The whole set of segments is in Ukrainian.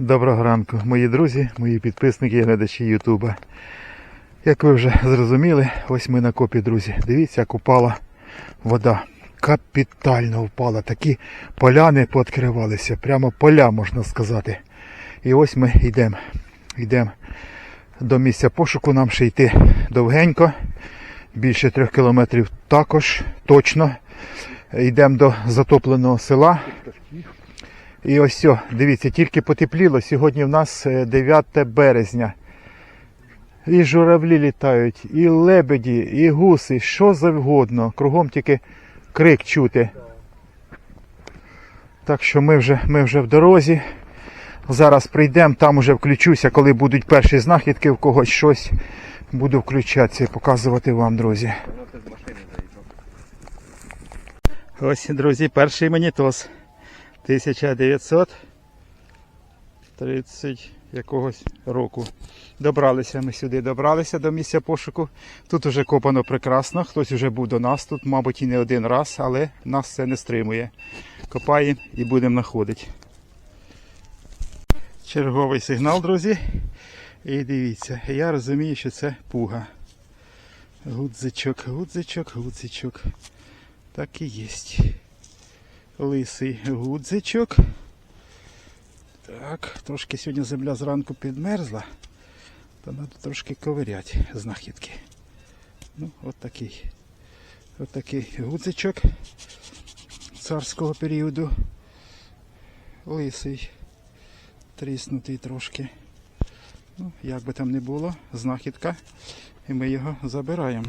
Доброго ранку, мої друзі, мої підписники і глядачі Ютуба. Як ви вже зрозуміли, ось ми на копі, друзі. Дивіться, як упала вода. Капітально впала. Такі поляни пооткривалися. Прямо поля, можна сказати. І ось ми йдемо. Йдемо до місця пошуку. Нам ще йти довгенько. Більше трьох кілометрів також точно. Йдемо до затопленого села. І ось, о, дивіться, тільки потепліло. Сьогодні в нас е, 9 березня. І журавлі літають, і лебеді, і гуси, що завгодно. Кругом тільки крик чути. Так що ми вже, ми вже в дорозі. Зараз прийдемо, там уже включуся, коли будуть перші знахідки в когось щось. Буду включатися і показувати вам, друзі. Ось, друзі, перший монітос. 1930 якогось року. Добралися ми сюди, добралися до місця пошуку. Тут уже копано прекрасно, хтось вже був до нас, тут, мабуть, і не один раз, але нас це не стримує. Копаємо і будемо знаходити. Черговий сигнал, друзі. І дивіться, я розумію, що це пуга. Гудзичок, гудзичок, гудзичок. Так і єсть лисий гудзичок. Так, трошки сьогодні земля зранку підмерзла, то треба трошки ковиряти знахідки. Ну, от такий. От такий гудзичок царського періоду. Лисий, тріснутий трошки. Ну, як би там не було, знахідка. І ми його забираємо.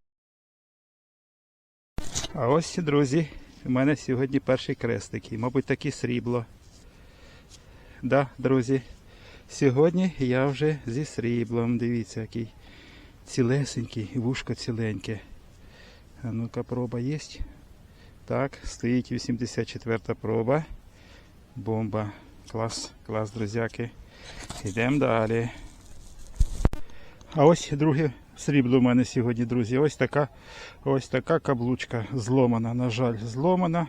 А ось, друзі, у мене сьогодні перший крестик. І, мабуть, таке срібло. Да, друзі. Сьогодні я вже зі сріблом. Дивіться, який цілесенький, вушко ціленьке. А ну-ка, проба є. Так, стоїть 84-та проба. Бомба. Клас, клас, друзяки. Йдемо далі. А ось друге срібло у мене сьогодні, друзі. Ось така ось така каблучка зломана. На жаль, зломана.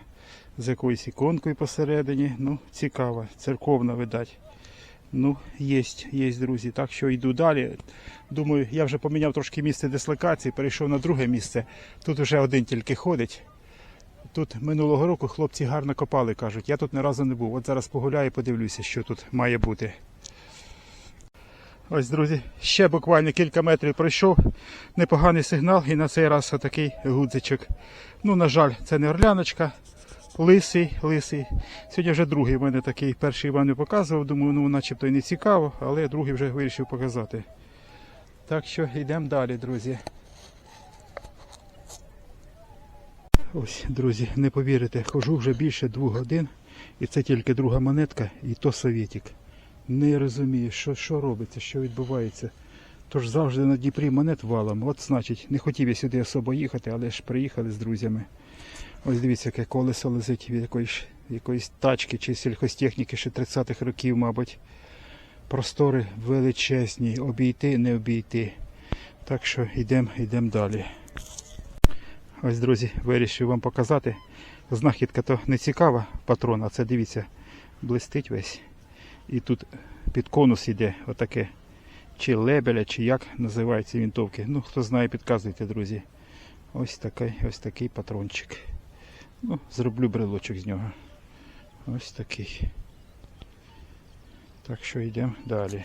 З якоюсь іконкою посередині. Ну, цікава, церковна, видать. Ну, є, є, друзі. Так що йду далі. Думаю, я вже поміняв трошки місце дислокації, перейшов на друге місце. Тут вже один тільки ходить. Тут минулого року хлопці гарно копали, кажуть. Я тут ні разу не був. От зараз погуляю подивлюся, що тут має бути. Ось, друзі, ще буквально кілька метрів пройшов. Непоганий сигнал і на цей раз отакий гудзичок. Ну, на жаль, це не орляночка. Лисий, лисий. Сьогодні вже другий в мене такий. Перший вам не показував. Думаю, ну начебто і не цікаво, але другий вже вирішив показати. Так що йдемо далі, друзі. Ось, друзі, не повірите, хожу вже більше двох годин. І це тільки друга монетка, і то совєтік. Не розумію, що, що робиться, що відбувається. Тож завжди на Дніпрі монет валом. От значить, не хотів я сюди особо їхати, але ж приїхали з друзями. Ось дивіться, яке колесо лежить від якоїсь, якоїсь тачки чи сільхозтехніки ще 30-х років, мабуть. Простори величезні, обійти, не обійти. Так що йдемо йдем далі. Ось, друзі, вирішив вам показати. Знахідка то не цікава патрон, а це дивіться, блистить весь. І тут під конус іде отаке. Чи лебеля, чи як називаються вінтовки. Ну, хто знає, підказуйте, друзі. Ось такий, ось такий патрончик. Ну, зроблю брелочок з нього. Ось такий. Так що йдемо далі.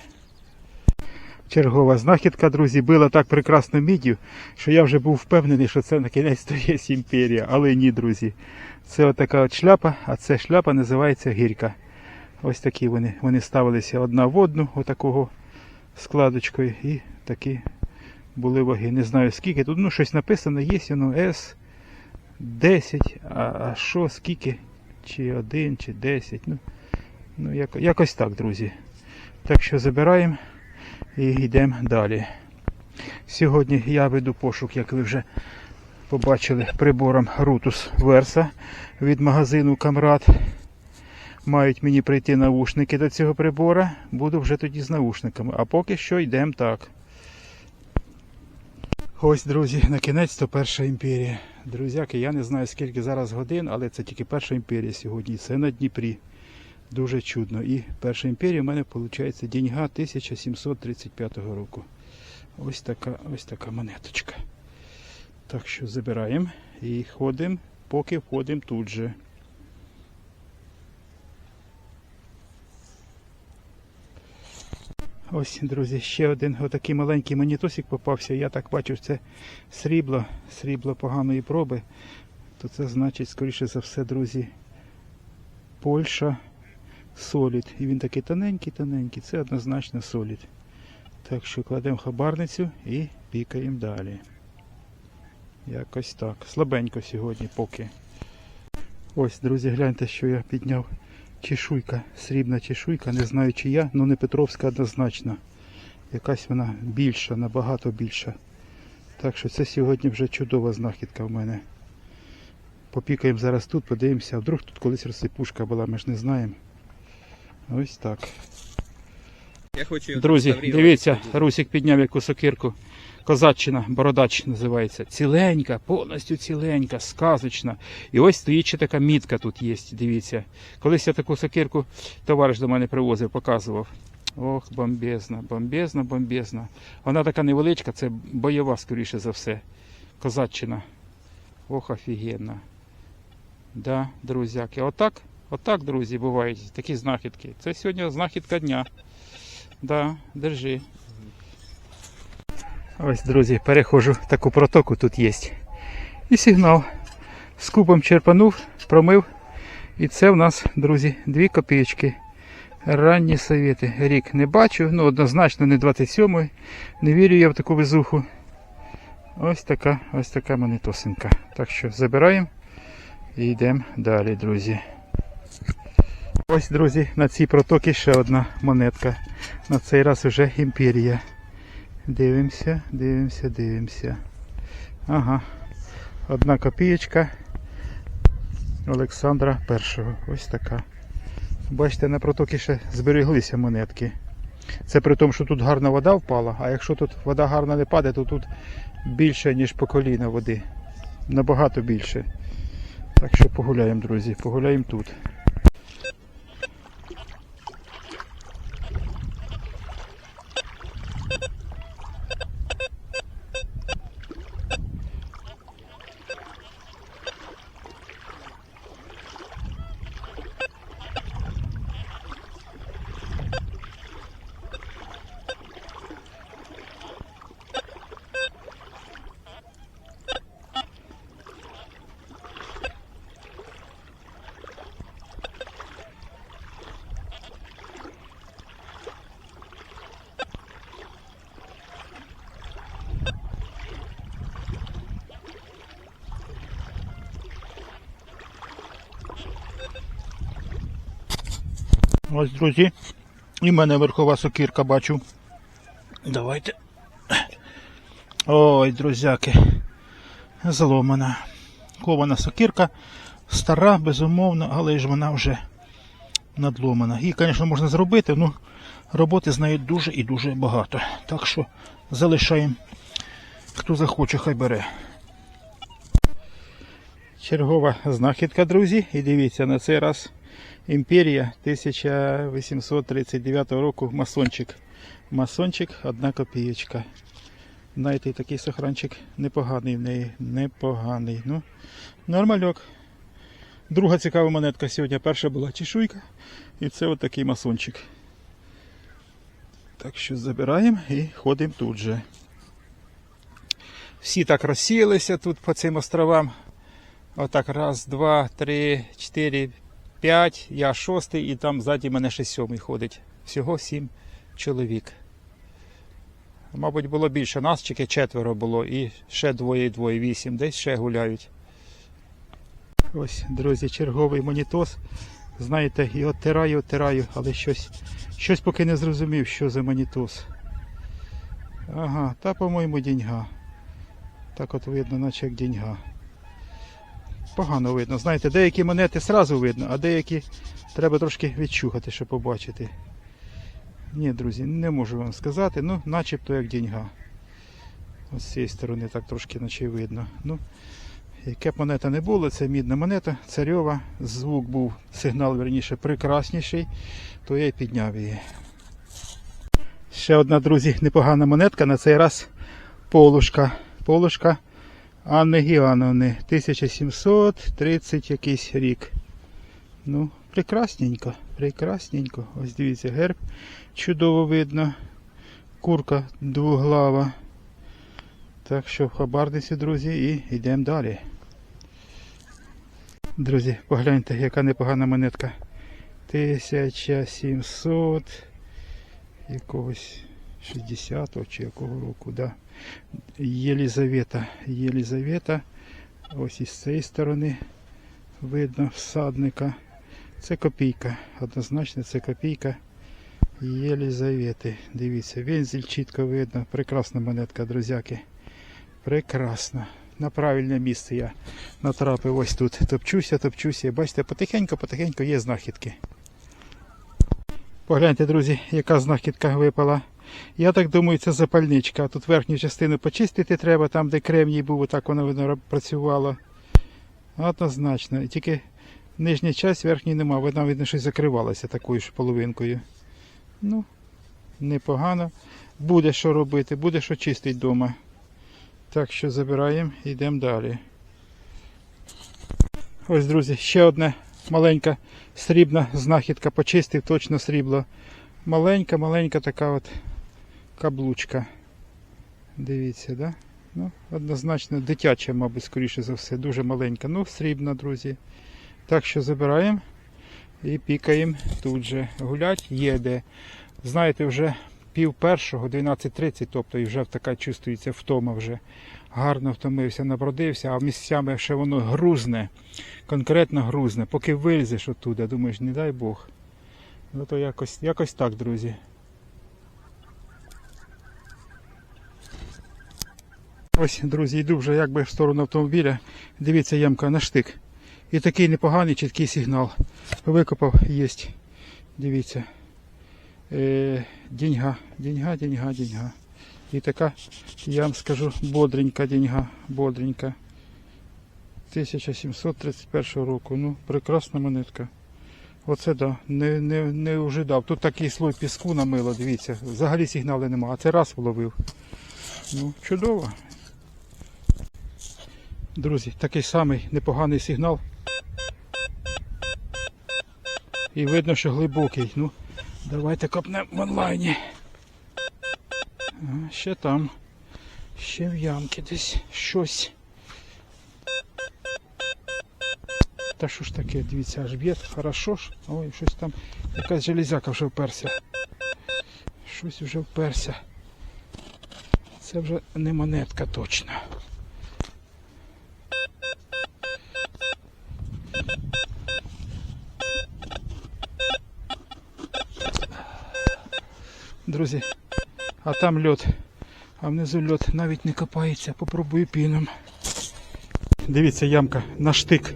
Чергова знахідка, друзі, била так прекрасно мідів, що я вже був впевнений, що це на кінець то є імперія. Але ні, друзі. Це отака от шляпа, а ця шляпа називається гірка. Ось такі вони. Вони ставилися одна в одну, отакого складочкою. І такі були ваги. Не знаю скільки. Тут ну, щось написано, є воно С 10. А, а що, скільки? Чи 1, чи 10. Ну, Ну, як, якось так, друзі. Так що забираємо і йдемо далі. Сьогодні я веду пошук, як ви вже побачили, прибором Rutus Versa від магазину Камрад. Мають мені прийти наушники до цього прибора. Буду вже тоді з наушниками. А поки що йдемо так. Ось, друзі, на кінець то перша імперія. Друзяки, я не знаю скільки зараз годин, але це тільки перша імперія сьогодні. Це на Дніпрі. Дуже чудно. І перша імперія в мене виходить деньга 1735 року. Ось така, ось така монеточка. Так що забираємо і ходимо, поки входимо тут же. Ось, друзі, ще один отакий маленький монітосик попався. Я так бачу, це срібло, срібло поганої проби. То це значить, скоріше за все, друзі, Польща солід. І він такий тоненький-тоненький. Це однозначно солід. Так що кладемо хабарницю і пікаємо далі. Якось так. Слабенько сьогодні поки. Ось, друзі, гляньте, що я підняв. Чешуйка, срібна чешуйка, не знаю чи я, але не Петровська однозначно. Якась вона більша, набагато більша. Так що це сьогодні вже чудова знахідка в мене. Попікаємо зараз тут, подивимося, а вдруг тут колись розсипушка була, ми ж не знаємо. Ось так. Я хочу Друзі, дивіться, Русик підняв яку сокирку. Козаччина, бородач називається. Ціленька, повністю ціленька, сказочна. І ось стоїть ще така мітка тут є, дивіться. Колись я таку сокирку товариш до мене привозив, показував. Ох, бомбезна, бомбезна, бомбезна. Вона така невеличка, це бойова, скоріше за все. Козаччина. Ох, офігенна. Да, друзяки. Отак, отак, друзі, бувають такі знахідки. Це сьогодні знахідка дня. Да, держи. Ось, друзі, перехожу таку протоку тут є. І сигнал. З кубом черпанув, промив. І це в нас, друзі, дві копійки. Ранні совєти. Рік не бачу, ну однозначно не 27-й. Не вірю я в таку везуху. Ось така, ось така монетосинка. Так що забираємо і йдемо далі, друзі. Ось, друзі, на цій протокі ще одна монетка. На цей раз вже імперія. Дивимося, дивимося, дивимося. Ага. Одна копієчка Олександра І. Ось така. Бачите, на протокі ще збереглися монетки. Це при тому, що тут гарна вода впала, а якщо тут вода гарно не падає, то тут більше, ніж по коліна води. Набагато більше. Так що погуляємо, друзі, погуляємо тут. Ось, друзі, і в мене верхова сокирка бачу. Давайте. Ой, друзяки. Зломана. Кована сокирка. Стара, безумовно, але ж вона вже надломана. Її, звісно, можна зробити, але роботи з нею дуже і дуже багато. Так що залишаємо. Хто захоче, хай бере. Чергова знахідка, друзі. І дивіться, на цей раз Імперія 1839 року масончик. Масончик, одна копієчка. Знаєте, такий сохранчик непоганий в неї. Непоганий. Ну, нормальок. Друга цікава монетка сьогодні. Перша була чешуйка. І це от масончик. Так що забираємо і ходимо тут же. Всі так розсіялися тут по цим островам. Отак, раз, два, три, чотири, п'ять, я шостий і там ззаді мене ще сьомий ходить. Всього сім чоловік. Мабуть, було більше нас, тільки четверо було, і ще двоє, двоє, вісім, десь ще гуляють. Ось, друзі, черговий монітос Знаєте, і оттираю, оттираю, але щось, щось поки не зрозумів, що за манітос. Ага, та по-моєму діньга. Так от видно, наче як діньга. Погано видно. Знаєте, деякі монети зразу видно, а деякі треба трошки відчухати, щоб побачити. Ні, друзі, не можу вам сказати, ну, начебто як діньга. Ось з цієї сторони так трошки наче видно. Ну, яке монета не було, це мідна монета, царьова, звук був, сигнал верніше прекрасніший, то я й підняв її. Ще одна, друзі, непогана монетка, на цей раз полушка. Полушка Анни Гіановни, 1730 якийсь рік. Ну, прекрасненько, прекрасненько. Ось дивіться, герб чудово видно. Курка двуглава. Так що в хабарниці, друзі, і йдемо далі. Друзі, погляньте, яка непогана монетка. 1700 якогось 60-го чи якого року, да. Єлізавета. Єлізавета. Ось із цієї сторони видно всадника. Це копійка. Однозначно це копійка Єлізавети. Дивіться, вензель чітко видно. Прекрасна монетка, друзяки. Прекрасно. На правильне місце я натрапив ось тут. Топчуся, топчуся. Бачите, потихеньку-потихеньку є знахідки. Погляньте, друзі, яка знахідка випала. Я так думаю, це запальничка. Тут верхню частину почистити треба, там, де кремній був, отак воно видно працювало. Однозначно. Тільки нижня часть верхній нема. Вона, видно, щось закривалася такою ж половинкою. Ну, непогано. Буде що робити, буде що чистити вдома. Так що забираємо і йдемо далі. Ось, друзі, ще одна маленька срібна знахідка. Почистив точно срібло. Маленька, маленька така от каблучка. Дивіться, да? Ну, однозначно дитяча, мабуть, скоріше за все. Дуже маленька. Ну, срібна, друзі. Так що забираємо і пікаємо тут же. Гулять є де. Знаєте, вже пів першого, 12.30, тобто і вже така чувствується втома вже. Гарно втомився, набродився, а місцями ще воно грузне, конкретно грузне. Поки вилізеш оттуда, думаєш, не дай Бог. Ну то якось, якось так, друзі. Ось, друзі, йду вже якби в сторону автомобіля. Дивіться, ямка на штик. І такий непоганий чіткий сигнал. Викопав, єсть. Дивіться. Е, деньга, деньга, деньга, деньга. І така, я вам скажу, бодренька деньга, бодренька. 1731 року. Ну, прекрасна монетка. Оце да, не, не, не ожидав. Тут такий слой піску намило, дивіться. Взагалі сигналу нема, а це раз вловив. Ну, чудово. Друзі, такий самий непоганий сигнал. І видно, що глибокий. Ну, давайте копнемо в онлайні. Ще там. Ще в ямки десь щось. Та що ж таке, дивіться, аж б'є, хорошо ж. Ой, щось там, якась железяка вже вперся. Щось вже вперся. Це вже не монетка точно. Друзі, а там льот. А внизу льот навіть не копається. Попробую піном. Дивіться, ямка на штик.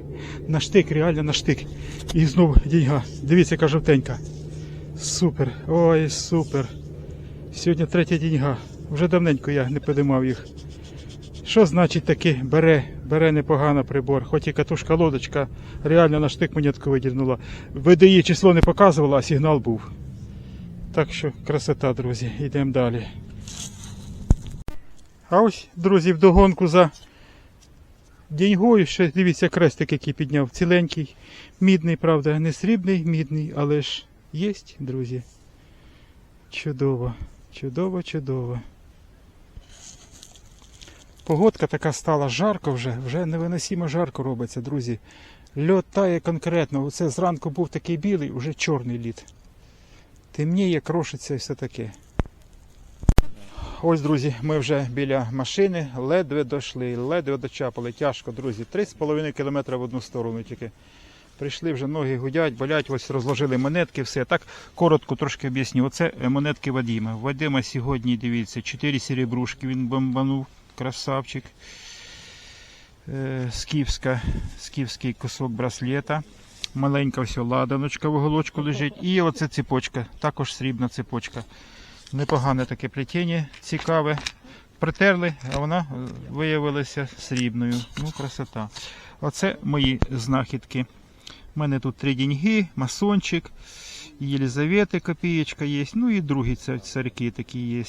На штик, реально на штик. І знову дійга. Дивіться, яка жовтенька. Супер. Ой, супер. Сьогодні третя діньга. Вже давненько я не підіймав їх. Що значить таки бере, бере непогано прибор, хоч і катушка лодочка, реально на штик монетку видірнула. ВДІ число не показувало, а сигнал був. Так що красота, друзі, йдемо далі. А ось, друзі, вдогонку за деньгою ще дивіться крестик, який підняв. Ціленький, мідний, правда, не срібний, мідний, але ж є, друзі. Чудово, чудово, чудово. Погодка така стала жарко вже, вже невиносимо жарко робиться, друзі. Льот тає конкретно. Оце зранку був такий білий, уже чорний лід. Темніє, крошиться і все таке. Ось, друзі, ми вже біля машини, ледве дійшли, ледве дочапали. Тяжко, друзі. 3,5 км в одну сторону тільки. Прийшли вже ноги гудять, болять, ось розложили монетки, все. Так коротко трошки об'ясню. Оце е, монетки Вадима. Вадима сьогодні, дивіться, 4 серебрушки він бомбанув, красавчик. Е, Скіфська, скіфський кусок браслета. Маленька ось ладаночка в уголочку лежить. І оце цепочка, також срібна цепочка. Непогане таке плетіння, цікаве. Притерли, а вона е, виявилася срібною. Ну, красота. Оце мої знахідки. У мене тут три деньги, масончик, Єлизавети копієчка є. Ну і другі царки такі є.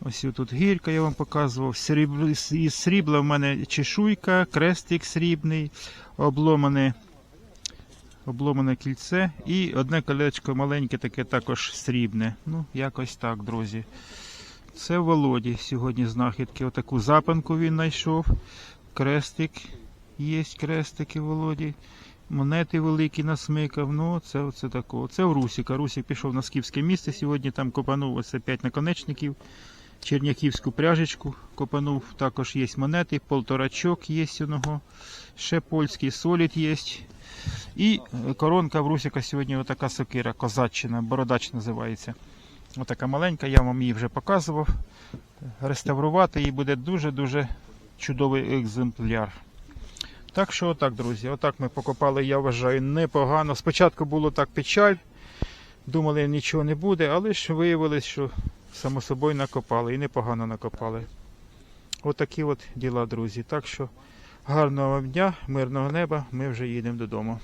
Ось тут гірка я вам показував. Сріб- Із срібла в мене чешуйка, крестик срібний, обломане, обломане кільце і одне колечко маленьке, таке також срібне. Ну, якось так, друзі. Це Володі сьогодні знахідки. Отаку запанку він знайшов. Крестик. Є крестики Володі. Монети великі насмикав. Ну, це оце такого. Це в Русіка. Русік пішов на скіфське місце сьогодні, там копанув оце 5 наконечників. Черняківську пряжечку копанув. Також є монети, полторачок є у нього. Ще польський солід є. І коронка в Русіка сьогодні отака сокира, козаччина, бородач називається. Отака маленька, я вам її вже показував. Реставрувати її буде дуже-дуже чудовий екземпляр. Так що отак, друзі, отак ми покопали, я вважаю, непогано. Спочатку було так печаль, думали, нічого не буде, але ж виявилось, що само собою накопали і непогано накопали. Отакі от діла, друзі. Так що гарного вам дня, мирного неба, ми вже їдемо додому.